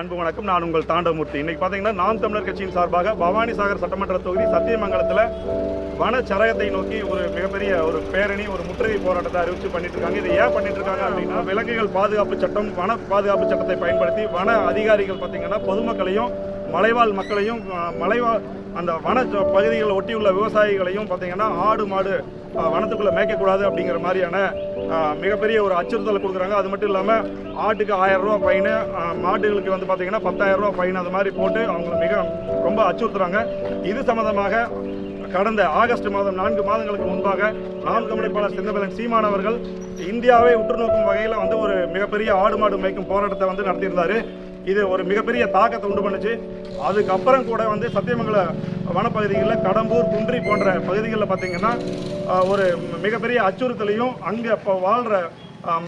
அன்பு வணக்கம். நான் உங்கள் தாண்டமூர்த்தி இன்னைக்கு பார்த்தீங்கன்னா நாம் தமிழர் கட்சியின் சார்பாக பவானி சாகர் சட்டமன்ற தொகுதி சத்தியமங்கலத்தில் வனச்சரகத்தை நோக்கி ஒரு மிகப்பெரிய ஒரு பேரணி ஒரு முற்றுகை போராட்டத்தை அறிவிச்சு பண்ணிட்டு இருக்காங்க. இது ஏன் பண்ணிட்டு இருக்காங்க அப்படின்னா விலங்குகள் பாதுகாப்பு சட்டம் வன பாதுகாப்பு சட்டத்தை பயன்படுத்தி வன அதிகாரிகள் பார்த்தீங்கன்னா பொதுமக்களையும் மலைவாழ் மக்களையும் மலைவாழ் அந்த வன ஜ- பகுதிகளை ஒட்டியுள்ள விவசாயிகளையும் பார்த்தீங்கன்னா ஆடு மாடு வனத்துக்குள்ளே மேய்க்கக்கூடாது அப்படிங்கிற மாதிரியான மிகப்பெரிய ஒரு அச்சுறுத்தலை கொடுக்குறாங்க. அது மட்டும் இல்லாமல் ஆட்டுக்கு ஆயிரம் ரூபா ஃபைனு மாடுகளுக்கு வந்து பார்த்தீங்கன்னா பத்தாயிரம் ரூபா ஃபைன் அது மாதிரி போட்டு அவங்க மிக ரொம்ப அச்சுறுத்துறாங்க. இது சம்மந்தமாக கடந்த ஆகஸ்ட் மாதம் நான்கு மாதங்களுக்கு முன்பாக நாம் தமிழைப்பாளர் செந்தமிழன் சீமான் அவர்கள் இந்தியாவை உற்று நோக்கும் வகையில் வந்து ஒரு மிகப்பெரிய ஆடு மாடு மேய்க்கும் போராட்டத்தை வந்து நடத்தியிருந்தாரு. இது ஒரு மிகப்பெரிய தாக்கத்தை உண்டு பண்ணுச்சு. அதுக்கப்புறம் கூட வந்து சத்தியமங்கல வனப்பகுதிகளில் கடம்பூர் குன்றி போன்ற பகுதிகளில் பார்த்திங்கன்னா ஒரு மிகப்பெரிய அச்சுறுத்தலையும் அங்கே இப்போ வாழ்கிற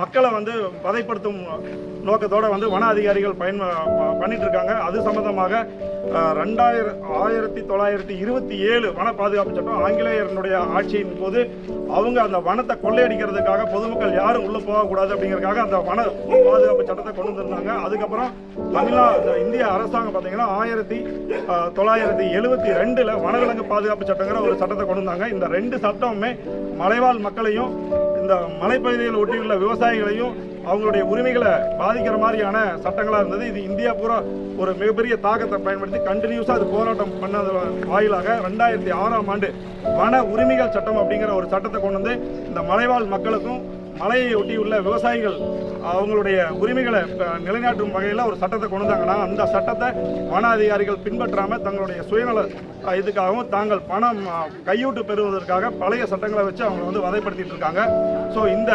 மக்களை வந்து வதைப்படுத்தும் நோக்கத்தோடு வந்து வன அதிகாரிகள் பயன் பண்ணிட்டு இருக்காங்க அது சம்பந்தமாக ரெண்டாயிர ரெண்டாயிரம் ஆயிரத்தி தொள்ளாயிரத்தி இருபத்தி ஏழு வன பாதுகாப்பு சட்டம் ஆங்கிலேயர்களுடைய ஆட்சியின் போது அவங்க அந்த வனத்தை கொள்ளையடிக்கிறதுக்காக பொதுமக்கள் யாரும் உள்ளே போகக்கூடாது அப்படிங்கிறதுக்காக அந்த வன பாதுகாப்பு சட்டத்தை கொண்டு வந்திருந்தாங்க. அதுக்கப்புறம் தமிழ்நாடு இந்திய அரசாங்கம் பார்த்தீங்கன்னா ஆயிரத்தி தொள்ளாயிரத்தி எழுபத்தி ரெண்டில் வனவிலங்கு பாதுகாப்பு சட்டங்கிற ஒரு சட்டத்தை கொண்டு வந்தாங்க. இந்த ரெண்டு சட்டமுமே மலைவாழ் மக்களையும் இந்த மலைப்பகுதியில் ஒட்டியுள்ள விவசாயிகளையும் அவங்களுடைய உரிமைகளை பாதிக்கிற மாதிரியான சட்டங்களாக இருந்தது. இது இந்தியா பூரா ஒரு மிகப்பெரிய தாக்கத்தை பயன்படுத்தி கண்டினியூஸாக அது போராட்டம் பண்ணது வாயிலாக ரெண்டாயிரத்தி ஆறாம் ஆண்டு வன உரிமைகள் சட்டம் அப்படிங்கிற ஒரு சட்டத்தை கொண்டு வந்து இந்த மலைவாழ் மக்களுக்கும் மலையை ஒட்டியுள்ள விவசாயிகள் அவங்களுடைய உரிமைகளை நிலைநாட்டும் வகையில் ஒரு சட்டத்தை கொண்டு வந்தாங்கன்னா அந்த சட்டத்தை வன அதிகாரிகள் பின்பற்றாமல் தங்களுடைய சுயநல இதுக்காகவும் தாங்கள் பணம் கையூட்டு பெறுவதற்காக பழைய சட்டங்களை வச்சு அவங்க வந்து வதைப்படுத்திட்டு இருக்காங்க. ஸோ இந்த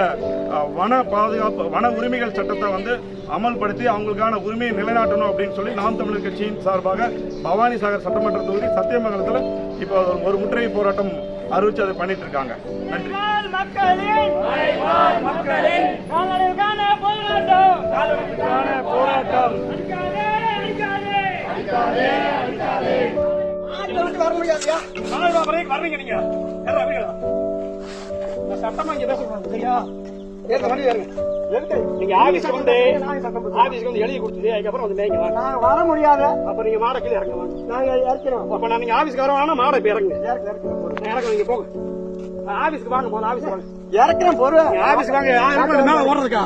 வன பாதுகாப்பு வன உரிமைகள் சட்டத்தை வந்து அமல்படுத்தி அவங்களுக்கான உரிமையை நிலைநாட்டணும் அப்படின்னு சொல்லி நாம் தமிழர் கட்சியின் சார்பாக பவானி சாகர் சட்டமன்ற தொகுதி சத்தியமங்கலத்தில் இப்போ ஒரு- ஒரு முற்றுகை போராட்டம் அறிவிச்சு அதை பண்ணிட்டு இருக்காங்க. நன்றி. மக்களின் மக்களின் காலனுக்கான போராட்டம். போராட்டம். அடிக்காதே அடிக்காதே. வர முடியாதுயா? வர்றீங்க நீங்க. சட்டமா இங்க தான் சொல்றாங்க சரியா? ஏத்த வண்டி ஏறுங்க எதுக்கு? நீங்க ஆபீஸ்க்கு வந்து ஆபீஸ்க்கு வந்து எழுதி கொடுத்தது அதுக்கப்புறம் வந்து மேய்ங்க வாங்க. நான் வர முடியாத. அப்ப நீங்க மாடை கீழே இறங்க வாங்க. நாங்க இறக்கிறோம். அப்ப நான் நீங்க ஆபீஸ்க்கு வர வேணா மாடை இப்ப இறங்குங்க போடு. இறங்க நீங்க போங்க. ஆபீஸ்க்கு வாங்க போல ஆபீஸ்க்கு வாங்க. இறக்குறேன் பொறு ஆபீஸ்க்கு வாங்க இறங்க மேல ஓடுறதுக்கா?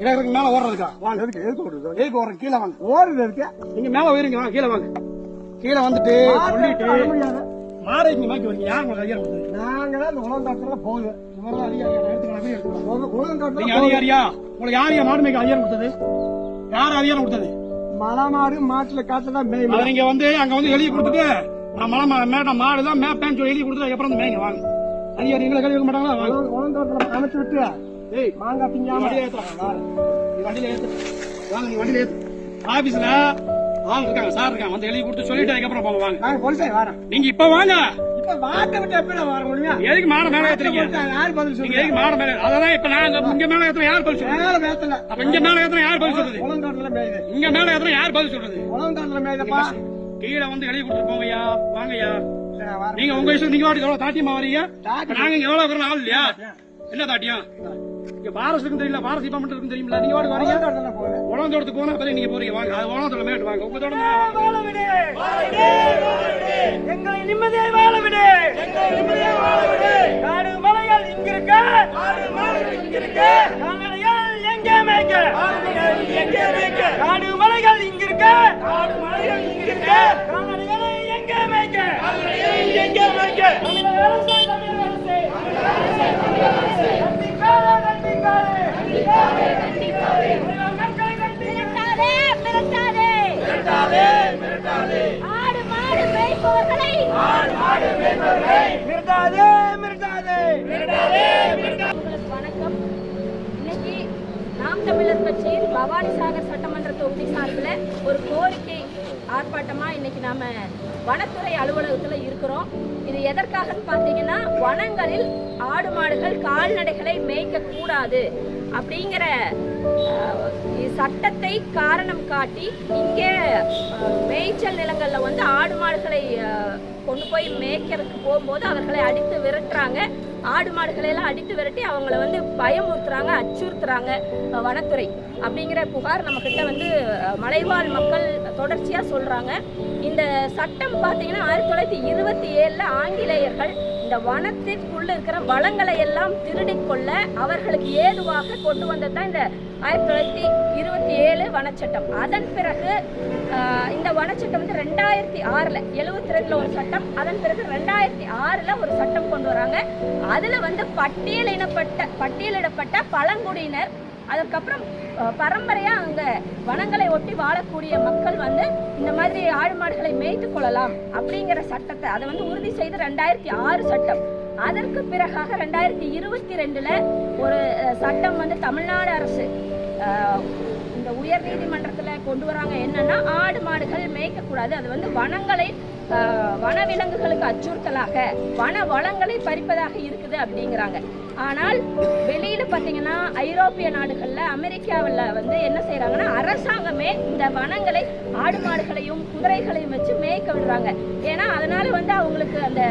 இறங்குறதுக்கு மேல ஓடுறதுக்கா? வாங்க. எதுக்கு எதுக்கு ஓடுறது? எதுக்கு ஓடுறது கீழே வாங்க. ஓடுது இருக்கு நீங்க மேல உயருங்க வாங்க கீழே வாங்க. கீழே வந்துட்டு சொல்லிட்டு மாடை இங்க மாக்கி வரீங்க யார் உங்களுக்கு அதிகாரம் கொடுத்தது நாங்க தான் இந்த உலகங்காட்டுல போகுது. இவரெல்லாம் அதிகாரியா? நான் எடுத்துக்கலாம் எடுத்துக்கலாம் நீங்க அதிகாரியா? உங்களுக்கு யார் மாடு மேய்க்க அதிகாரம் கொடுத்தது? யார் அதிகாரம் கொடுத்தது? மலை மாடு மாட்டுல காட்டுல தான் மேயும் நீங்க வந்து அங்க வந்து எழுதி கொடுத்துட்டு நான் மலை மா- மேட தான் மேப்பேன்னு சொல்லி எழுதி கொடுத்து அப்புறம் மேய்ங்க வாங்க. அதிகாரி எங்களை கழுவி வைக்க மாட்டாங்களா? வாங்க உலகங்காட்டுல அமைச்சு விட்டு ஏய் மாங்காய் திங்காம வண்டியில ஏத்துறா நீ வண்டியில ஏத்து. வாங்க நீ வண்டியில ஏத்து. ஆபீஸ்ல ஆள் இருக்காங்க சார் இருக்காங்க. வந்து எழுதி கொடுத்து சொல்லிட்டு அதுக்கப்புறம் போங்க வாங்க. நாங்க போலீஸே வரேன். நீங்க இப்ப வாங்க. இப்ப வாட்டை விட்டு எப்படி வர முடியும்? எதுக்கு மாட மேல ஏத்துறீங்க? யார் பதில் சொல்லுங்க எதுக்கு மாட மேல அதான் இப்ப நாங்க இங்க மேல ஏத்துற யார் பதில் சொல்றது? மேல மேத்தல அப்ப இங்க மேல ஏத்துற யார் பதில் சொல்றது? உலகங்காட்டுல மேயுது. இங்க மேல ஏத்துற யார் பதில் சொல்றது? உலகங்காட்டுல மேயுதப்பா. கீழே வந்து எழுதி கொடுத்துட்டு போங்கய்யா வாங்கய்யா. நீங்க உங்க இஷ்டம் நீங்க வாட்டி எவ்வளவு தாட்டியமா வரீங்க? நாங்க இங்க எவ்வளவு இருக்கிற ஆள் இல்லையா? என்ன தாட்டியம் இங்க பாரஸ்டுக்கும் தெரியல பாரஸ் டிபார்ட்மெண்ட் இருக்கும் தெரியுமில்ல நீங்க வாட்டி வரீங்க? உலகத்தோடத்துக்கு போனா பிறகு நீங்க போறீங்க வாங்க. அது உலகத்தோட மேட்டு வாங்க. உங்க எங்களை நிம்மதியை வாழ விடு. எங்களை நிம்மதியை வாழ விடு. காடு மலைகள் இங்கிருக்க. காடு மலைகள் இங்கிருக்க. கால்நடைகள் எங்கே மேய்க்க. எங்கே மேய்க்க. காடு மலைகள் இங்கிருக்க. காடு மலைகள் இங்கிருக்க. கால்நடைகளை வணக்கம் இன்னைக்கு நாம் தமிழர் கட்சியின் பவானி சாகர் சட்டமன்ற தொகுதி சார்பில் ஒரு கோரிக்கை ஆர்ப்பாட்டமாக இன்னைக்கு நாம வனத்துறை அலுவலகத்துல இருக்கிறோம். இது எதற்காகன்னு பார்த்தீங்கன்னா வனங்களில் ஆடு மாடுகள் கால்நடைகளை மேய்க்க கூடாது அப்படிங்கிற சட்டத்தை காரணம் காட்டி இங்கே மேய்ச்சல் நிலங்களில் வந்து ஆடு மாடுகளை கொண்டு போய் மேய்க்கிறதுக்கு போகும்போது அவர்களை அடித்து விரட்டுறாங்க. ஆடு மாடுகளை எல்லாம் அடித்து விரட்டி அவங்கள வந்து பயமுறுத்துறாங்க அச்சுறுத்துறாங்க வனத்துறை. அப்படிங்கிற புகார் நம்ம கிட்ட வந்து மலைவாழ் மக்கள் தொடர்ச்சியா சொல்றாங்க. இந்த சட்டம் பார்த்தீங்கன்னா ஆயிரத்தி தொள்ளாயிரத்தி இருபத்தி ஏழுல ஆங்கிலேயர்கள் இந்த வனத்திற்குள்ள இருக்கிற வளங்களை எல்லாம் திருடிக்கொள்ள அவர்களுக்கு ஏதுவாக கொண்டு வந்தது தான் இந்த ஆயிரத்தி தொள்ளாயிரத்தி இருபத்தி ஏழு வனச்சட்டம். அதன் பிறகு இந்த வனச்சட்டம் வந்து ரெண்டாயிரத்தி ஆறில் எழுபத்தி ரெண்டில் ஒரு சட்டம் அதன் பிறகு ரெண்டாயிரத்தி ஆறில் ஒரு சட்டம் கொண்டு வராங்க. அதில் வந்து பட்டியலினப்பட்ட பட்டியலிடப்பட்ட பழங்குடியினர் அதுக்கப்புறம் பரம்பரையாக பரம்பரையா அங்க வனங்களை ஒட்டி வாழக்கூடிய மக்கள் வந்து இந்த மாதிரி ஆடு மாடுகளை மேய்த்து கொள்ளலாம் அப்படிங்கிற சட்டத்தை அதை வந்து உறுதி செய்து ரெண்டாயிரத்தி ஆறு சட்டம். அதற்கு பிறகாக ரெண்டாயிரத்தி இருபத்தி ரெண்டுல ஒரு சட்டம் வந்து தமிழ்நாடு அரசு இந்த உயர் நீதிமன்றத்துல கொண்டு வராங்க என்னன்னா ஆடு மாடுகள் மேய்க்கக்கூடாது அது வந்து வனங்களை வனவிலங்குகளுக்கு அச்சுறுத்தலாக வன வளங்களை பறிப்பதாக இருக்குது அப்படிங்கிறாங்க. ஆனால் வெளியில பாத்தீங்கன்னா ஐரோப்பிய நாடுகள்ல அமெரிக்காவில் வந்து என்ன செய்கிறாங்கன்னா அரசாங்கமே இந்த வனங்களை ஆடு மாடுகளையும் குதிரைகளையும் வச்சு மேய்க்க விடுறாங்க. ஏன்னா அதனால வந்து அவங்களுக்கு அந்த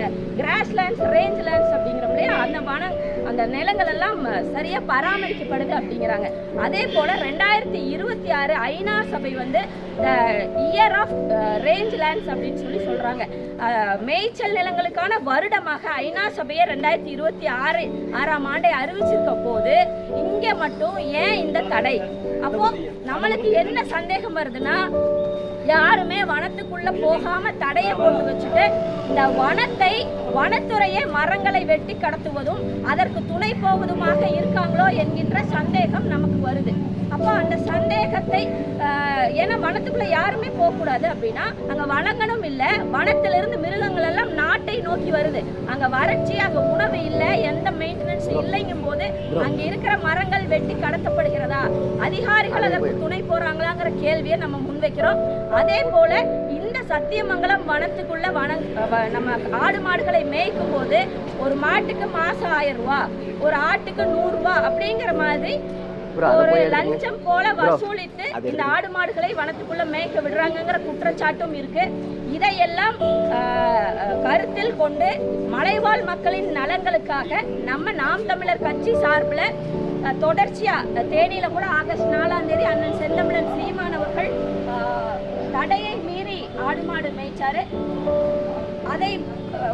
கிராஸ் லேண்ட்ஸ் ரேஞ்ச் லேண்ட்ஸ் அப்படிங்கிறோம் இல்லையா அந்த வன அந்த நிலங்கள் எல்லாம் சரியா பராமரிக்கப்படுது அப்படிங்கிறாங்க. அதே போல ரெண்டாயிரத்தி இருபத்தி ஆறு ஐநா சபை வந்து இயர் ஆஃப் ரேஞ்ச் லேண்ட்ஸ் அப்படின்னு சொல்லி சொல்றாங்க. மேய்ச்சல் நிலங்களுக்கான வருடமாக ஐநா சபையை ரெண்டாயிரத்தி இருபத்தி ஆறு ஆறாம் ஆண்டை அறிவிச்சிருக்க போது இங்க மட்டும் ஏன் இந்த தடை? அப்போ நம்மளுக்கு என்ன சந்தேகம் வருதுன்னா யாருமே வனத்துக்குள்ள போகாம தடைய போட்டு வச்சுட்டு இந்த வனத்தை வனத்துறையே மரங்களை வெட்டி கடத்துவதும் அதற்கு துணை போவதுமாக இருக்காங்களோ என்கின்ற சந்தேகம் நமக்கு வருது. அப்போ அந்த சந்தேகத்தை ஏன்னா வனத்துக்குள்ள யாருமே போகக்கூடாது அப்படின்னா அங்க வனங்களும் இல்லை வனத்திலிருந்து மிருகங்கள் எல்லாம் நாட்டை நோக்கி வருது. அங்க வறட்சி அங்க உணவு இல்லை எந்த மெயின் மெயின்டெனன்ஸ் இல்லைங்கும் போது அங்க இருக்கிற மரங்கள் வெட்டி கடத்தப்படுகிறதா? அதிகாரிகள் அதற்கு துணை போறாங்களாங்கிற கேள்வியை நம்ம முன்வைக்கிறோம். அதே போல இந்த சத்தியமங்கலம் வனத்துக்குள்ள வன நம்ம ஆடு மாடுகளை மேய்க்கும் போது ஒரு மாட்டுக்கு மாசம் ஆயிரம் ரூபா ஒரு ஆட்டுக்கு நூறு ரூபா அப்படிங்கிற மாதிரி ஒரு லஞ்சம் போல வசூலித்து இந்த ஆடு மாடுகளை வனத்துக்குள்ள மேய்க்க விடுறாங்கங்கிற குற்றச்சாட்டும் இருக்கு. இதையெல்லாம் கருத்தில் கொண்டு மலைவாழ் மக்களின் நலன்களுக்காக நம்ம நாம் தமிழர் கட்சி சார்பில் அஹ், தொடர்ச்சியா அஹ், தேனியில கூட ஆகஸ்ட் நாலாம் தேதி அண்ணன் செந்தமிழன் சீமான் அவர்கள் ஆஹ், தடையை மீறி ஆடு மாடு மேய்ச்சாரு. அதை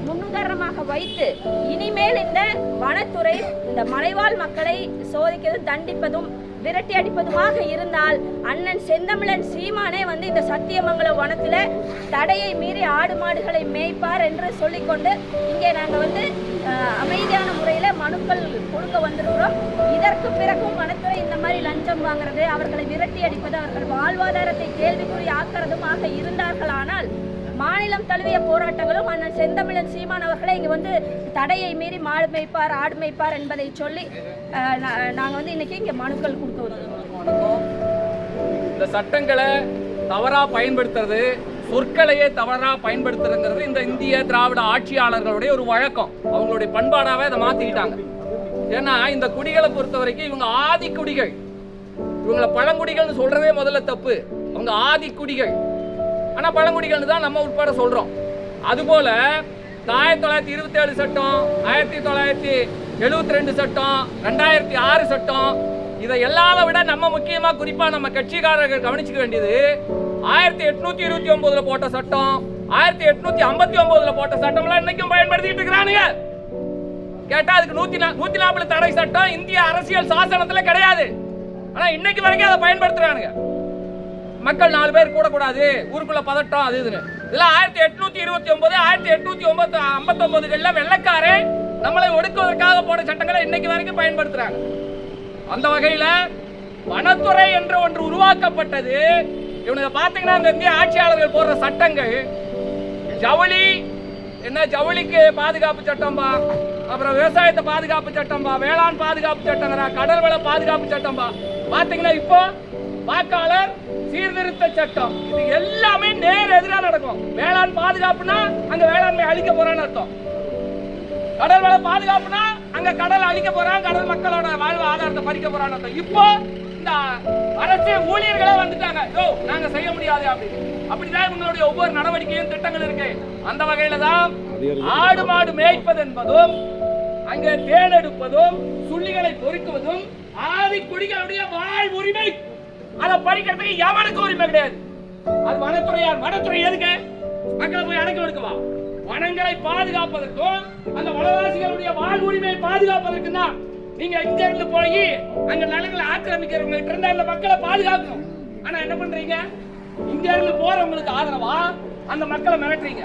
முன்னுதாரணமாக வைத்து இனிமேல் இந்த வனத்துறை இந்த மலைவாழ் மக்களை சோதிக்கிறது தண்டிப்பதும் விரட்டி அடிப்பதுமாக இருந்தால் அண்ணன் செந்தமிழன் சீமானே வந்து இந்த சத்தியமங்கலம் வனத்துல தடையை மீறி ஆடு மாடுகளை மேய்ப்பார் என்று சொல்லிக்கொண்டு இங்கே நாங்கள் வந்து அமைதியான முறையில் மனுக்கள் கொடுக்க வந்திருக்கிறோம். இதற்கு பிறகும் வனத்துறை இந்த மாதிரி லஞ்சம் வாங்குறது அவர்களை விரட்டி அடிப்பது அவர்கள் வாழ்வாதாரத்தை கேள்விக்குறி ஆக்கிறதுமாக இருந்தார்களானால் மாநிலம் தழுவிய போராட்டங்களும் அண்ணன் செந்தமிழன் சீமான் அவர்களை இங்கே வந்து தடையை மீறி மாடு மேய்ப்பார் ஆடு மேய்ப்பார் என்பதை சொல்லி நாங்கள் வந்து இன்னைக்கு இங்கே மனுக்கள் கொடுக்க வந்திருக்கோம் இந்த சட்டங்களை தவறாக பயன்படுத்துறது சொற்களையே தவறாக பயன்படுத்துறதுங்கிறது இந்த இந்திய திராவிட ஆட்சியாளர்களுடைய ஒரு வழக்கம். அவங்களுடைய பண்பாடாகவே அதை மாற்றிக்கிட்டாங்க ஏன்னா இந்த குடிகளை பொறுத்த வரைக்கும் இவங்க ஆதி குடிகள். இவங்கள பழங்குடிகள்னு சொல்றதே முதல்ல தப்பு. அவங்க ஆதி குடிகள். ஆனால் பழங்குடிகள்னு தான் நம்ம உட்பட சொல்கிறோம் அதுபோல் ஆயிரத்தி தொள்ளாயிரத்தி இருபத்தி ஏழு சட்டம் ஆயிரத்தி தொள்ளாயிரத்தி எழுபத்தி ரெண்டு சட்டம் ரெண்டாயிரத்தி ஆறு சட்டம் இதை எல்லாத விட நம்ம முக்கியமாக குறிப்பாக நம்ம கட்சிக்காரர்கள் கவனிச்சுக்க வேண்டியது ஆயிரத்தி எட்நூத்தி இருபத்தி ஒன்பதுல போட்ட சட்டம் ஆயிரத்தி எட்நூத்தி ஐம்பத்தி ஒன்பதுல போட்ட சட்டம்லாம் இன்னைக்கும் பயன்படுத்திட்டு இருக்கிறானுங்க. கேட்டா அதுக்கு நூத்தி நூத்தி நாற்பது தடை சட்டம் இந்திய அரசியல் சாசனத்துல கிடையாது. ஆனா இன்னைக்கு வரைக்கும் அதை பயன்படுத்துறானுங்க. மக்கள் நாலு பேர் கூடக்கூடாது. ஊருக்குள்ள பதட்டம் அது இதுன்னு. இதெல்லாம் ஆயிரத்தி எட்நூத்தி இருபத்தி ஒன்பது ஆயிரத்தி எட்நூத்தி ஒன்பது ஐம்பத்தி ஒன்பதுகள்ல வெள்ளக்காரே நம்மளை ஒடுக்குவதற்காக போன சட்டங்களை இன்னைக்கு வரைக்கும் பயன்படுத்துறாங்க. அந்த வகையில வனத்துறை என்ற ஒன்று உருவாக்கப்பட்டது. இவனுக்கு பாத்தீங்கன்னா இந்த இந்திய ஆட்சியாளர்கள் போடுற சட்டங்கள். ஜவுளி என்ன ஜவுளிக்கு பாதுகாப்பு சட்டம்பா அப்புறம் விவசாயத்தை பாதுகாப்பு சட்டம்பா வேளாண் பாதுகாப்பு சட்டங்கிறா கடல் வள பாதுகாப்பு சட்டம்பா. பாத்தீங்கன்னா இப்போ வாக்காளர் சீர்திருத்த சட்டம். இது எல்லாமே நேர் எதிரா நடக்கும். வேளாண் பாதுகாப்புனா அங்க வேளாண்மை அழிக்க போறான்னு அர்த்தம். கடல் வள பாதுகாப்புனா அங்க கடல் அழிக்க போறான் கடல் மக்களோட வாழ்வு ஆதாரத்தை பறிக்க போறான்னு அர்த்தம். இப்போ இந்த அரசு ஊழியர்களே வந்துட்டாங்க. யோ நாங்க செய்ய முடியாது அப்படின்னு. அப்படிதான் இவங்களுடைய ஒவ்வொரு நடவடிக்கையும் திட்டங்கள் இருக்கு. அந்த வகையில தான் ஆடு மாடு மேய்ப்பது என்பதும் அங்க தேடெடுப்பதும் சுள்ளிகளை பொறுக்குவதும் ஆதி குடிகளுடைய வாழ் உரிமை அதை பறிக்கிறதுக்கு எவனுக்கு உரிமை கிடையாது? அது வனத்துறையார் வனத்துறை எதுக்கு? மக்களை போய் அடக்க ஒடுக்குவா வனங்களை பாதுகாப்பதற்கும் அந்த வனவாசிகளுடைய வாழ் உரிமையை பாதுகாப்பதற்கும் தான் நீங்க இங்க இருந்து போய் அங்க நிலங்களை ஆக்கிரமிக்கிறவங்க கிட்ட இருந்து அந்த மக்களை பாதுகாக்கணும். ஆனா என்ன பண்றீங்க? இங்க இருந்து போறவங்களுக்கு ஆதரவா? அந்த மக்களை மிரட்டுறீங்க.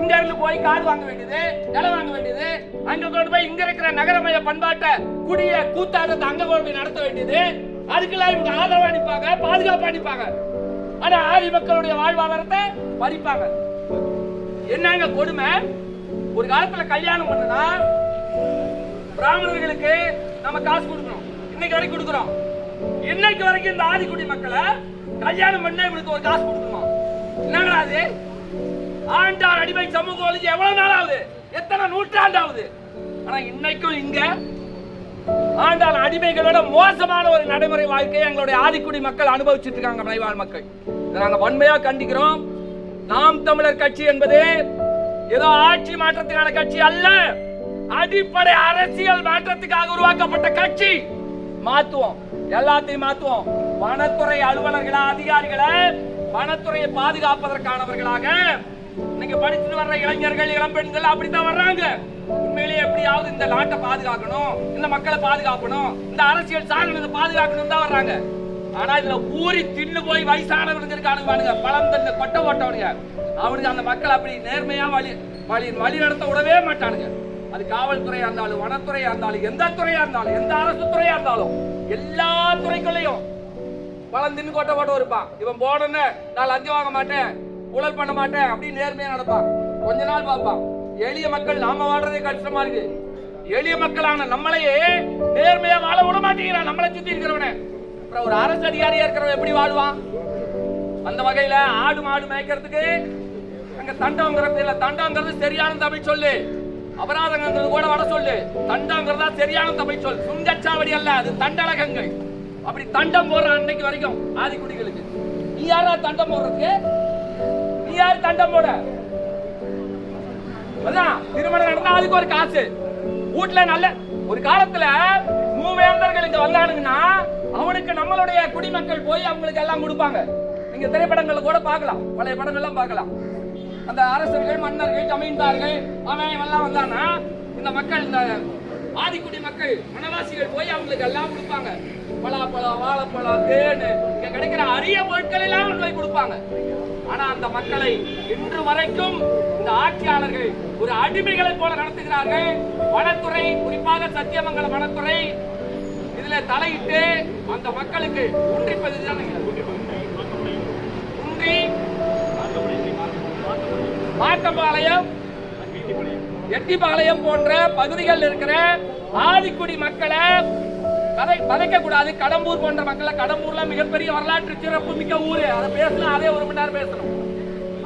இங்க இருந்து போய் காடு வாங்க வேண்டியது நிலம் வாங்க வேண்டியது அங்க கொண்டு போய் இங்க இருக்கிற நகரமய பண்பாட்டை குடிய கூத்தாட்டத்தை அங்க கொண்டு போய் நடத்த வேண்டியது அதுக்கெல்லாம் இவங்க ஆதரவு அளிப்பாங்க பாதுகாப்பு அளிப்பாங்க. ஆனா ஆதி மக்களுடைய வாழ்வாதாரத்தை பறிப்பாங்க. என்னங்க கொடுமை? ஒரு காலத்துல கல்யாணம் பண்ணனா பிராமணர்களுக்கு நம்ம காசு கொடுக்கணும். இன்னைக்கு வரைக்கும் கொடுக்குறோம். இன்னைக்கு வரைக்கும் இந்த ஆதிக்குடி மக்களை கல்யாணம் பண்ண இவனுக்கு ஒரு காசு கொடுக்கணுமா? என்னங்களா அது? ஆண்டார் அடிமை சமூகம் எவ்வளவு நாள் ஆகுது எத்தனை நூற்றாண்டு ஆகுது ஆனா இன்னைக்கும் இங்க ஆண்டால் அடிமைகளோட மோசமான ஒரு நடைமுறை வாழ்க்கையை எங்களுடைய ஆதிக்குடி மக்கள் அனுபவிச்சுட்டு இருக்காங்க மலைவாழ் மக்கள். இதை நாங்க வன்மையா கண்டிக்கிறோம். நாம் தமிழர் கட்சி என்பது ஏதோ ஆட்சி மாற்றத்துக்கான கட்சி அல்ல. அடிப்படை அரசியல் மாற்றத்துக்காக உருவாக்கப்பட்ட கட்சி. மாத்துவோம். எல்லாத்தையும் மாத்துவோம். வனத்துறை அலுவலர்களா அதிகாரிகளை வனத்துறையை பாதுகாப்பதற்கானவர்களாக. இன்னைக்கு படிச்சுட்டு வர்ற இளைஞர்கள் இளம்பெண்கள் அப்படித்தான் வர்றாங்க. எப்படியாவது இந்த நாட்டை பாதுகாக்கணும் இந்த மக்களை பாதுகாக்கணும் இந்த அரசியல் சாதனத்தை பாதுகாக்கணும் தான் வர்றாங்க. ஆனா இதுல ஊறி தின்னு போய் வயசானவனுங்க இருக்கானுங்க பழம் தந்து கொட்டை ஓட்டவனுங்க அவனுக்கு அந்த மக்கள் அப்படி நேர்மையா வழி வழி வழி நடத்த விடவே மாட்டானுங்க. அது காவல்துறையா இருந்தாலும் வனத்துறையா இருந்தாலும் எந்த துறையா இருந்தாலும் எந்த அரசு துறையா இருந்தாலும் எல்லா துறைக்குள்ளேயும் பழம் தின்னு கொட்டை போட்டு இருப்பான். இவன் போனோன்னு நான் லஞ்சம் வாங்க மாட்டேன் ஊழல் பண்ண மாட்டேன் அப்படின்னு நேர்மையா நடப்பான். கொஞ்ச நாள் பார்ப்பான். எளிய மக்கள் நாம வாழ்றதே கஷ்டமா இருக்கு. எளிய மக்களான நம்மளையே நேர்மையா வாழ விட மாட்டேங்கிறான். நம்மளை சுத்தி இருக்கிறவன. அப்புறம் ஒரு அரசு அதிகாரியா இருக்கிறவன் எப்படி வாழ்வான்? அந்த வகையில ஆடு மாடு மேய்க்கிறதுக்கு அங்க தண்டம்ங்கிறது இல்ல தண்டம்ங்கிறது சரியான தமிழ் சொல்லு. அபராதங்கிறது கூட வர சொல்லு. தண்டம்ங்கிறதா சரியான தமிழ் சொல். சுங்கச்சாவடி அல்ல அது தண்டலகங்கள். அப்படி தண்டம் போடுற அன்னைக்கு வரைக்கும் ஆதிக்குடிகளுக்கு நீ யாரா தண்டம் போடுறதுக்கு? நீ யார் தண்டம் போட? அதான் திருமணம் நடந்தா அதுக்கு ஒரு காசு. வீட்டுல நல்ல ஒரு காலத்துல மூவேந்தர்கள் இங்க வந்தானுங்கன்னா அவனுக்கு நம்மளுடைய குடிமக்கள் போய் அவங்களுக்கு எல்லாம் கொடுப்பாங்க. நீங்க திரைப்படங்கள்ல கூட பார்க்கலாம் பழைய படங்கள்லாம் பார்க்கலாம். அந்த அரசர்கள் மன்னர்கள் ஜமீன்தார்கள் அவன் எல்லாம் வந்தானா இந்த மக்கள் இந்த ஆதிக்குடி மக்கள் வனவாசிகள் போய் அவங்களுக்கு எல்லாம் கொடுப்பாங்க. பலாப்பழம் வாழைப்பழம் தேனு இங்க கிடைக்கிற அரிய பொருட்கள் எல்லாம் கொண்டு போய் கொடுப்பாங்க. ஆனா அந்த மக்களை இன்று வரைக்கும் இந்த ஆட்சியாளர்கள் ஒரு அடிமைகளை போல நடத்துகிறார்கள். வனத்துறை குறிப்பாக சத்தியமங்கலம் வனத்துறை இதுல தலையிட்டு அந்த மக்களுக்கு குன்றிப்பது உன்றி மாக்கம்பாளையம் எட்டிப்பாளையம் போன்ற பகுதிகளில் இருக்கிற ஆதிக்குடி மக்களை கதை பதைக்க கூடாது கடம்பூர் போன்ற மக்களை கடம்பூர்ல மிகப்பெரிய வரலாற்று சிறப்பு மிக்க ஊரு. அதை பேசலாம் அதே ஒரு மணி நேரம் பேசணும்.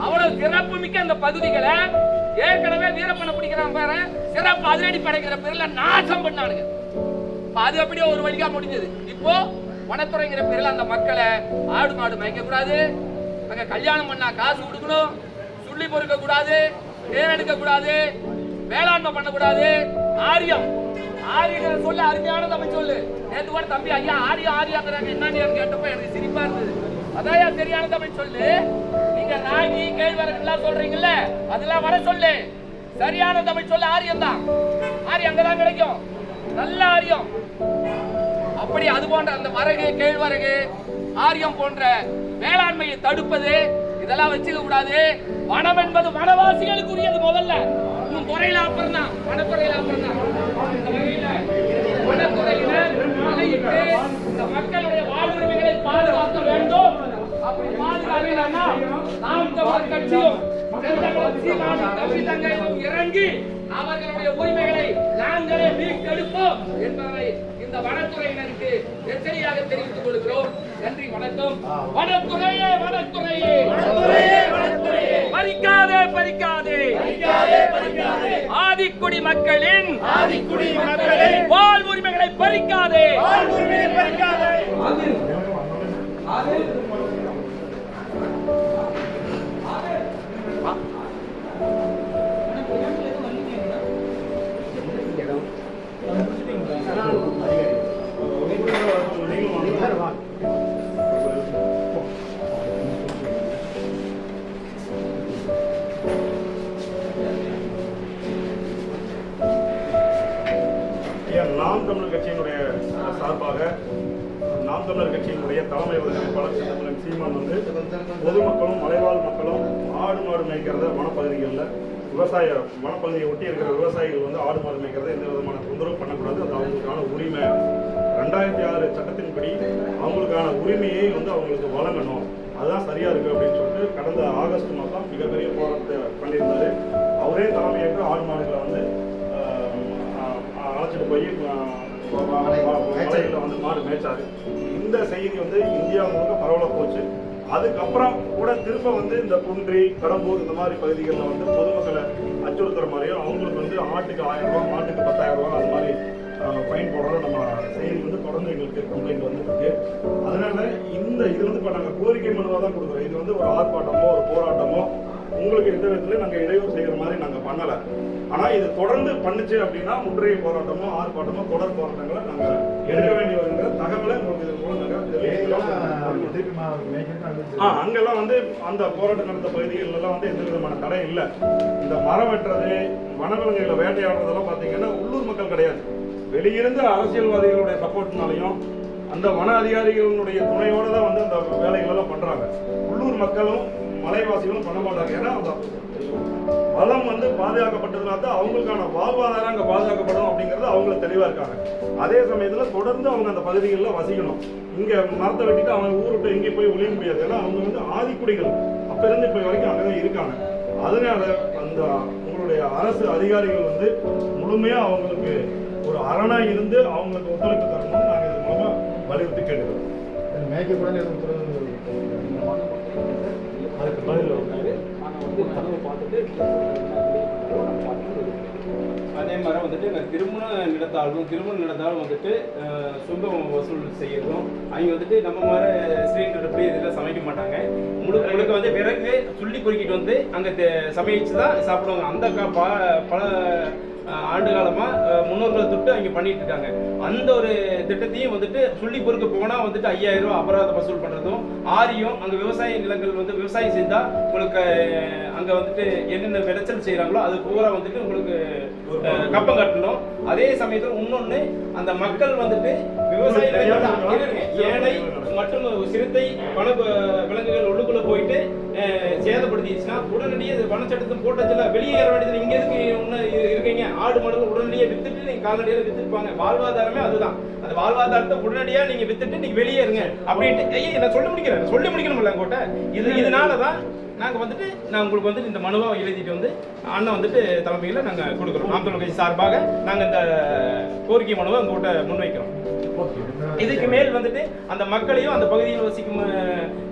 அவ்வளவு சிறப்பு மிக்க அந்த பகுதிகளை ஏற்கனவே வீரப்பனை பிடிக்கிறான் பாரு. சிறப்பு அதிரடி படைக்கிற பேர்ல நாசம் பண்ணானுங்க. அது அப்படியே ஒரு வழியா முடிஞ்சது. இப்போ வனத்துறைங்கிற பேர்ல அந்த மக்களை ஆடு மாடு மயக்க கூடாது அங்க கல்யாணம் பண்ணா காசு கொடுக்கணும். சுள்ளி பொறுக்க கூடாது தேர் எடுக்க கூடாது வேளாண்மை பண்ணக்கூடாது. ஆரியம். ஆரியங்கிற சொல்ல அருமையான தம்பி சொல்லு. நேற்று கூட தம்பி ஐயா ஆரியம் ஆரியாங்கிறாங்க. என்னன்னு கேட்டப்ப எனக்கு சிரிப்பா இருந்தது. அதான் சரியான தமிழ் சொல்லு. நீங்க ராகி கேழ்வரகு எல்லாம் சொல்றீங்கல்ல அதெல்லாம் வர சொல்லு. சரியான தமிழ் சொல்லு ஆரியம் தான் ஆரியம் அங்கதான் கிடைக்கும். நல்ல ஆரியம். அப்படி அது போன்ற அந்த வரகு கேழ்வரகு ஆரியம் போன்ற வேளாண்மையை தடுப்பது இதெல்லாம் வச்சுக்க கூடாது வனம் என்பது வனவாசிகளுக்குரியது முதல்ல. உன் துறையில அப்புறம் தான் வனத்துறையில அப்புறம் தான். வனத்துறையினர் தலையிட்டு இந்த மக்களுடைய வாழ்வுரிமைகளை பாதுகாக்க வேண்டும். அப்படி பாதுகாக்கலன்னா நாம் தமிழர் கட்சியும் இறங்கி அவர்களுடைய உரிமைகளை நாங்களே மீட்டெடுப்போம் என்பதை இந்த வனத்துறையினருக்கு எச்சரிக்கையாக தெரிவித்துக் கொள்கிறோம். நன்றி வணக்கம். வனத்துறையே வனத்துறையே. பறிக்காதே பறிக்காதே. ஆதிக்குடி மக்களின் ஆதிக்குடி மக்களை வாழ் உரிமைகளை பறிக்காதே. வாழ்வுரிமையை பறிக்காதே. நாம் தமிழர் கட்சியினுடைய சார்பாக நாம் தமிழர் கட்சியினுடைய தலைமை ஒருங்கிணைப்பாளர் சிதம்பரம் சீமான் வந்து பொதுமக்களும் மலைவாழ் மக்களும் ஆடு மாடு மேய்க்கிறத வனப்பகுதிகளில் விவசாய வனப்பகுதியை ஒட்டி இருக்கிற விவசாயிகள் வந்து ஆடு மாடு மேய்க்கிறத எந்த விதமான தொந்தரவு பண்ணக்கூடாது. அது அவங்களுக்கான உரிமை. ரெண்டாயிரத்தி ஆறு சட்டத்தின்படி அவங்களுக்கான உரிமையை வந்து அவங்களுக்கு வழங்கணும். அதுதான் சரியா இருக்கு அப்படின்னு சொல்லிட்டு கடந்த ஆகஸ்ட் மாதம் மிகப்பெரிய போராட்டத்தை பண்ணியிருந்தாரு. அவரே தலைமையேற்று ஆடு மாடுகளை வந்து அழைச்சிட்டு போய் மலையில் வந்து மாடு மேய்ச்சாரு இந்த செய்தி வந்து இந்தியா முழுக்க பரவலாக போச்சு. அதுக்கப்புறம் கூட திரும்ப வந்து இந்த குன்றி கடம்பூர் இந்த மாதிரி பகுதிகளில் வந்து பொதுமக்களை அச்சுறுத்துற மாதிரியும் அவங்களுக்கு வந்து ஆட்டுக்கு ஆயிரம் ரூபா மாட்டுக்கு பத்தாயிரம் ரூபாய் அது மாதிரி ஃபைன் போடுறோம் நம்ம செய்தி வந்து தொடர்ந்து எங்களுக்கு கம்ப்ளைண்ட் வந்துருக்கு அதனால இந்த இது வந்து இப்போ நாங்கள் கோரிக்கை மனுவாக தான் கொடுக்குறோம். இது வந்து ஒரு ஆர்ப்பாட்டமோ ஒரு போராட்டமோ உங்களுக்கு எந்த விதத்துலையும் நாங்கள் இடையூறு செய்கிற மாதிரி நாங்கள் பண்ணலை. ஆனால் இது தொடர்ந்து பண்ணுச்சு அப்படின்னா முற்றுகை போராட்டமோ ஆர்ப்பாட்டமோ தொடர் போராட்டங்களை நாங்கள் எடுக்க வேண்டி வருகிற தகவலை உங்களுக்கு இது மூலம் நாங்கள் ஆ அங்கெல்லாம் வந்து அந்த போராட்டம் நடந்த பகுதிகளெல்லாம் வந்து எந்த விதமான தடை இல்லை. இந்த மரம் வெட்டுறது வனவிலங்குகளை வேட்டையாடுறதெல்லாம் பார்த்தீங்கன்னா உள்ளூர் மக்கள் கிடையாது. வெளியிருந்து அரசியல்வாதிகளுடைய சப்போர்ட்னாலையும் அந்த வன அதிகாரிகளுடைய துணையோட தான் வந்து அந்த வேலைகள் எல்லாம் பண்றாங்க. உள்ளூர் மக்களும் மலைவாசிகளும் பண்ண மாட்டாங்க. ஏன்னா அந்த வளம் வந்து பாதுகாக்கப்பட்டதுனால தான் அவங்களுக்கான வாழ்வாதாரம் அங்கே பாதுகாக்கப்படும் அப்படிங்கிறது அவங்களுக்கு தெளிவாக இருக்காங்க. அதே சமயத்தில் தொடர்ந்து அவங்க அந்த பகுதிகளில் வசிக்கணும். இங்கே மரத்தை வெட்டிட்டு அவங்க ஊர் விட்டு எங்கேயும் போய் ஒளிய முடியாது. ஏன்னா அவங்க வந்து ஆதிக்குடிகள். அப்போருந்து இப்போ வரைக்கும் அங்கே தான் இருக்காங்க. அதனால அந்த உங்களுடைய அரசு அதிகாரிகள் வந்து முழுமையாக அவங்களுக்கு ஒரு அரணாக இருந்து அவங்களுக்கு ஒத்துழைப்பு தரணும்னு நாங்கள் இது மூலமாக வலியுறுத்தி கேட்டுக்கிறோம். அதுக்கு அதே மாதிரி வந்துட்டு நான் திருமண நடத்தாலும் திருமணம் நடந்தாலும் வந்துட்டு அஹ், சுங்கம் வசூல் செய்யறதும் அவங்க வந்துட்டு நம்ம மாதிரி சிலிண்டர் எப்படி இதெல்லாம் சமைக்க மாட்டாங்க. முழுக்க முழுக்க வந்து விறகு சுள்ளி பொறுக்கிட்டு வந்து அங்கே சமைச்சு தான் சாப்பிடுவாங்க. அந்த பல ப பல ஆண்டு காலமாக முன்னோர்கள் தொட்டு அவங்க பண்ணிட்டு இருக்காங்க. அந்த ஒரு திட்டத்தையும் வந்துட்டு சுள்ளி பொறுக்க போனால் வந்துட்டு ஐயாயிரம் ரூபா அபராதம் வசூல் பண்ணுறதும் ஆரியம் அங்கே விவசாய நிலங்கள் வந்து விவசாயம் செஞ்சால் உங்களுக்கு அங்கே வந்துட்டு என்னென்ன விளைச்சல் செய்கிறாங்களோ அது பூரா வந்துட்டு உங்களுக்கு கப்பம் கட்டணும் அதே சமயத்தில் இன்னொன்று அந்த மக்கள் வந்துட்டு விவசாய நிலங்கள் இருங்க. ஏழை மற்றும் சிறுத்தை வன விலங்குகள் உள்ளுக்குள்ள போயிட்டு அஹ், சேதப்படுத்திடுச்சுன்னா உடனடியே அது வனச்சட்டத்தை போட்டதுல வெளியேற வேண்டியது இங்கே இருக்கு ஒன்று இருக்கீங்க? ஆடு மாடுகள் உடனடியே வித்துட்டு நீங்க கால்நடையில வித்துருப்பாங்க. வாழ்வாதாரமே அதுதான். அந்த வாழ்வாதாரத்தை உடனடியாக நீங்க வித்துட்டு நீங்க வெளியேறுங்க அப்படின்ட்டு. ஐயா நான் சொல்லி முடிக்கிறேன். சொல்லி முடிக்கணும்ல கோட்டை இது இதனால தான் நாங்கள் வந்துட்டு நான் உங்களுக்கு வந்துட்டு இந்த மனுவை எழுதிட்டு வந்து அண்ணன் வந்துட்டு தலைமையில் நாங்கள் கொடுக்குறோம். நாம் கட்சி சார்பாக நாங்கள் இந்த கோரிக்கை மனுவை உங்கள்கிட்ட முன்வைக்கிறோம். இதுக்கு மேல் வந்துட்டு அந்த மக்களையும் அந்த பகுதியில் வசிக்கும்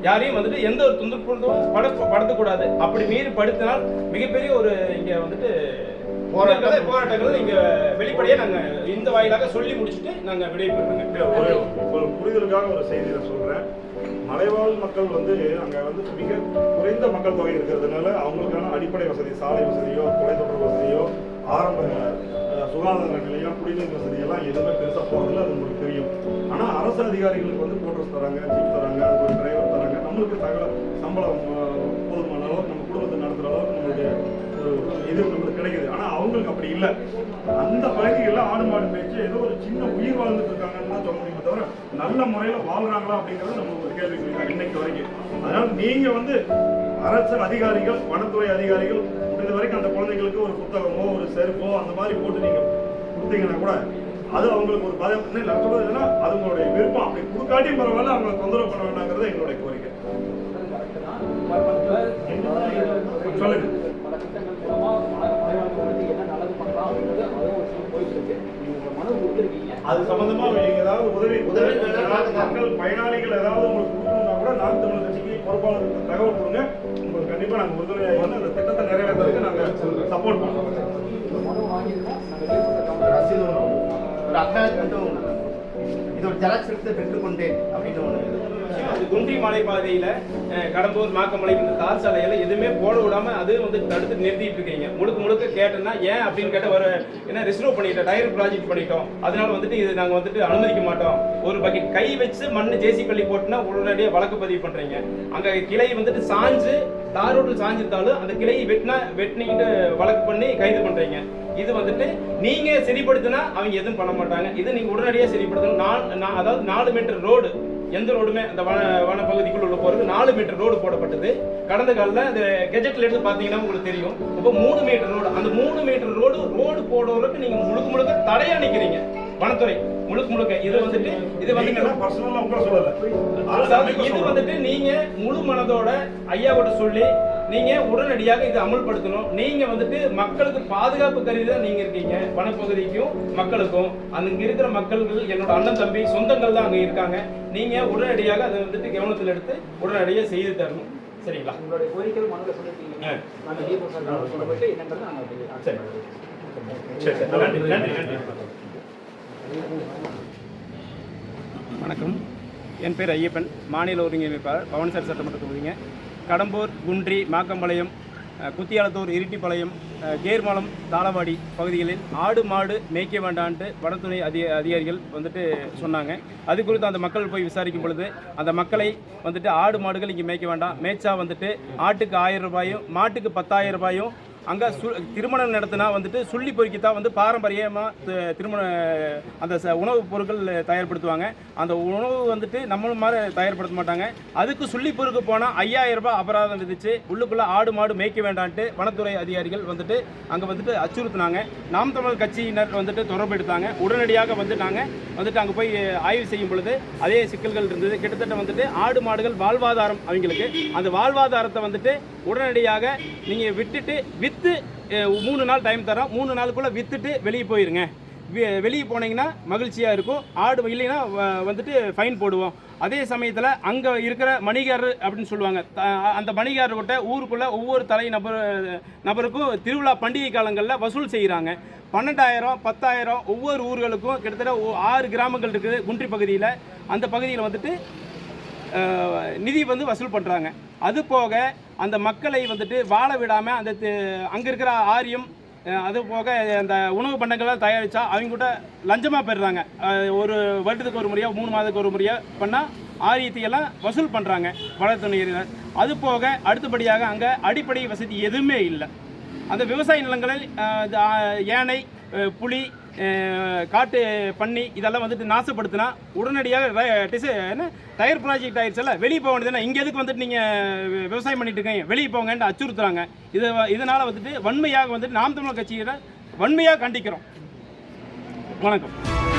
யாரையும் வந்துட்டு எந்த ஒரு துன்புறுத்தும் பட படுத்தக்கூடாது. அப்படி மீறி படுத்தினால் மிகப்பெரிய ஒரு இங்க வந்துட்டு போராட்டங்களை. போராட்டங்களை இங்க வெளிப்படையா நாங்க இந்த வாயிலாக சொல்லி முடிச்சுட்டு நாங்க விடைபெறுறோங்க இல்ல, ஒரு புரிதலுக்காக ஒரு செய்தி நான் சொல்றேன். மலைவாழ் மக்கள் வந்து அங்க வந்து மிக குறைந்த மக்கள் தொகை இருக்கிறதுனால அவங்களுக்கான அடிப்படை வசதி சாலை வசதியோ தொலைத்தொடர்பு வசதியோ ஆரம்ப சுகாதார நிலையம் குடிநீர் வசதி எல்லாம் எதுவுமே பெருசா போறதில்ல. அது உங்களுக்கு ஆனால் அரசு அதிகாரிகளுக்கு வந்து போட்டோஸ் தராங்க ஜீப் தராங்க ஒரு டிரைவர் தராங்க. நம்மளுக்கு தகவல் சம்பளம் போதுமான அளவுக்கு நம்ம குடும்பத்தை நடத்துகிற அளவுக்கு நம்மளுடைய ஒரு இது நம்மளுக்கு கிடைக்குது. ஆனால் அவங்களுக்கு அப்படி இல்லை. அந்த பகுதியில் ஆடு மாடு மேய்ச்சி ஏதோ ஒரு சின்ன உயிர் வாழ்ந்துட்டு இருக்காங்கன்னு தான் சொல்ல முடியுமே தவிர நல்ல முறையில் வாழ்றாங்களா அப்படிங்கிறது நம்ம ஒரு கேள்விக்குறி இன்னைக்கு வரைக்கும். அதனால் நீங்கள் வந்து அரசு அதிகாரிகள் வனத்துறை அதிகாரிகள் முடிந்த வரைக்கும் அந்த குழந்தைங்களுக்கு ஒரு புத்தகமோ ஒரு செருப்போ அந்த மாதிரி போட்டு நீங்கள் கொடுத்தீங்கன்னா கூட அது அவங்களுக்கு ஒரு இல்லை நான் சொல்றது என்னன்னா அது உங்களுடைய விருப்பம். அப்படி கொடுக்காட்டியும் பரவாயில்ல அவங்களை தொந்தரவு பண்ண வேண்டாங்கிறது எங்களுடைய கோரிக்கை. சொல்லுங்க. அது சம்பந்தமா நீங்க ஏதாவது உதவி உதவி மக்கள் பயனாளிகள் ஏதாவது உங்களுக்கு கொடுக்கணும்னா கூட நாம் தமிழ் கட்சிக்கு பொறுப்பாளருக்கு தகவல் கொடுங்க. உங்களுக்கு கண்டிப்பா நாங்க உறுதுணையாக வந்து அந்த திட்டத்தை நிறைவேற்றுறதுக்கு நாங்க சப்போர்ட் ஒன்று ஒரு அக்னாலஜ்மெண்ட்டும் இது ஒரு ஜெராக்ஸ் எடுத்து பெற்றுக்கொண்டேன் அப்படின்னு ஒன்று அது குன்றி மலை பாதையில கடம்பூர் மாக்கமலை இந்த தார் சாலையில எதுவுமே போட விடாம அது வந்து தடுத்து நிறுத்திட்டு இருக்கீங்க. முழுக்க முழுக்க கேட்டேன்னா ஏன் அப்படின்னு கேட்ட ஒரு என்ன ரிசர்வ் பண்ணிட்டோம் டயர் ப்ராஜெக்ட் பண்ணிட்டோம். அதனால வந்துட்டு இது நாங்க வந்துட்டு அனுமதிக்க மாட்டோம். ஒரு பக்கெட் கை வச்சு மண் ஜேசி பள்ளி போட்டுனா உடனடியாக வழக்கு பதிவு பண்றீங்க. அங்க கிளை வந்துட்டு சாஞ்சு தார் ரோட்டில் சாஞ்சிருந்தாலும் அந்த கிளையை வெட்டினா வெட்டினிக்கிட்டு வழக்கு பண்ணி கைது பண்றீங்க. இது வந்துட்டு நீங்க சரிப்படுத்தினா அவங்க எதுவும் பண்ண மாட்டாங்க. இது நீங்க உடனடியாக சரிப்படுத்தணும். நான் நான் அதாவது நாலு மீட்டர் ரோடு எந்த ரோடுமே அந்த வன வன பகுதிக்குள்ள உள்ள போறது நாலு மீட்டர் ரோடு போடப்பட்டது. கடந்த காலில் அந்த கெஜெட்ல எடுத்து பார்த்தீங்கன்னா உங்களுக்கு தெரியும். இப்போ மூணு மீட்டர் ரோடு அந்த மூணு மீட்டர் ரோடு ரோடு போடுறதுக்கு நீங்க முழுக்க முழுக்க தடையா நிக்கிறீங்க. வனத்துறை முழுக்க முழுக்க. இது வந்துட்டு இது வந்து இது வந்துட்டு நீங்க முழு மனதோட ஐயாவோட சொல்லி நீங்க உடனடியாக இது அமல்படுத்தணும். நீங்க வந்துட்டு மக்களுக்கு பாதுகாப்பு கருதி தான் நீங்க இருக்கீங்க. வனப்பகுதிக்கும் மக்களுக்கும். அங்க இருக்கிற மக்கள்கள் என்னோட அண்ணன் தம்பி சொந்தங்கள் தான் அங்க இருக்காங்க. நீங்க உடனடியாக அதை வந்துட்டு கவனத்தில் எடுத்து உடனடியாக செய்து தரணும். சரிங்களா? உங்களுடைய கோரிக்கைகள் மனுவில் சொல்லியிருக்கீங்க. நாங்கள் டிஎஃப்ஓ சார் சொல்ல போயிட்டு என்னன்றது நாங்கள் சரி. சரி சரி. நன்றி நன்றி நன்றி. வணக்கம். என் பேர் ஐயப்பன். மாநில ஒருங்கிணைப்பாளர் பவன்சார் சட்டமன்ற தொகுதிங்க. கடம்பூர் குன்றி மாக்கம்பாளையம் குத்தியாலத்தூர் இருட்டிப்பாளையம் கேர்மலம் தாளவாடி பகுதிகளில் ஆடு மாடு மேய்க்க வேண்டான்ட்டு வனத்துறை அதி அதிகாரிகள் வந்துட்டு சொன்னாங்க. அது குறித்து அந்த மக்கள் போய் விசாரிக்கும் பொழுது அந்த மக்களை வந்துட்டு ஆடு மாடுகள் இங்கே மேய்க்க வேண்டாம். மேய்ச்சா வந்துட்டு ஆட்டுக்கு ஆயிரம் ரூபாயும் மாட்டுக்கு பத்தாயிரம் ரூபாயும் அங்கே சு திருமணம் நடத்தினா வந்துட்டு சுள்ளி பொறுக்கி தான் வந்து பாரம்பரியமாக திருமண அந்த ச உணவுப் பொருட்கள் தயார்படுத்துவாங்க. அந்த உணவு வந்துட்டு நம்மளும் மாதிரி தயார்படுத்த மாட்டாங்க. அதுக்கு சுள்ளி பொறுக்கு போனால் ஐயாயிரம் ரூபாய் அபராதம் விதிச்சு உள்ளுக்குள்ளே ஆடு மாடு மேய்க்க வேண்டான்ட்டு வனத்துறை அதிகாரிகள் வந்துட்டு அங்கே வந்துட்டு அச்சுறுத்தினாங்க. நாம் தமிழ் கட்சியினர் வந்துட்டு தொடர்பு எடுத்தாங்க. உடனடியாக வந்து நாங்கள் வந்துட்டு அங்கே போய் ஆய்வு செய்யும் பொழுது அதே சிக்கல்கள் இருந்தது. கிட்டத்தட்ட வந்துட்டு ஆடு மாடுகள் வாழ்வாதாரம் அவங்களுக்கு. அந்த வாழ்வாதாரத்தை வந்துட்டு உடனடியாக நீங்கள் விட்டுட்டு வித் விற்று மூணு நாள் டைம் தரோம் மூணு நாளுக்குள்ளே விற்றுட்டு வெளியே போயிருங்க. வெ- வெளியே போனீங்கன்னா மகிழ்ச்சியாக இருக்கும். ஆடு இல்லைன்னா வந்துட்டு ஃபைன் போடுவோம். அதே சமயத்தில் அங்கே இருக்கிற மணிகாரர் அப்படின்னு சொல்லுவாங்க. அந்த அந்த மணிகாரர்கிட்ட ஊருக்குள்ளே ஒவ்வொரு தலை நபர் நபருக்கும் திருவிழா பண்டிகை காலங்களில் வசூல் செய்கிறாங்க பன்னெண்டாயிரம் பத்தாயிரம் ஒவ்வொரு ஊர்களுக்கும் கிட்டத்தட்ட ஆறு கிராமங்கள் இருக்குது குன்றி பகுதியில். அந்த பகுதியில் வந்துட்டு நிதி வந்து வசூல் பண்ணுறாங்க அது போக அந்த மக்களை வந்துட்டு வாழ விடாமல் அந்த அங்கே இருக்கிற ஆரியம் அது போக அந்த உணவு பண்டங்கள்லாம் தயாரித்தா அவங்க கூட லஞ்சமாக பெறுறாங்க ஒரு வருடத்துக்கு ஒரு முறையாக மூணு மாதத்துக்கு ஒரு முறையாக பண்ணால் ஆரியத்தையெல்லாம் வசூல் பண்ணுறாங்க வளர்த்துணையினர் அது போக அடுத்தபடியாக அங்கே அடிப்படை வசதி எதுவுமே இல்லை. அந்த விவசாய நிலங்களில் யானை புலி காட்டு பண்ணி இதெல்லாம் வந்துட்டு நாசப்படுத்தினா உடனடியாக ர- என்ன டயர் ப்ராஜெக்ட் ஆயிடுச்சுல வெளியே போக வேண்டியதுனா இங்கே எதுக்கு வந்துட்டு நீங்கள் விவசாயம் பண்ணிட்டு இருக்கீங்க? வெளியே போங்கன்ட்டு அச்சுறுத்துறாங்க. இது இதனால் வந்துட்டு வன்மையாக வந்துட்டு நாம் தமிழர் கட்சியினர் வன்மையாக கண்டிக்கிறோம். வணக்கம்.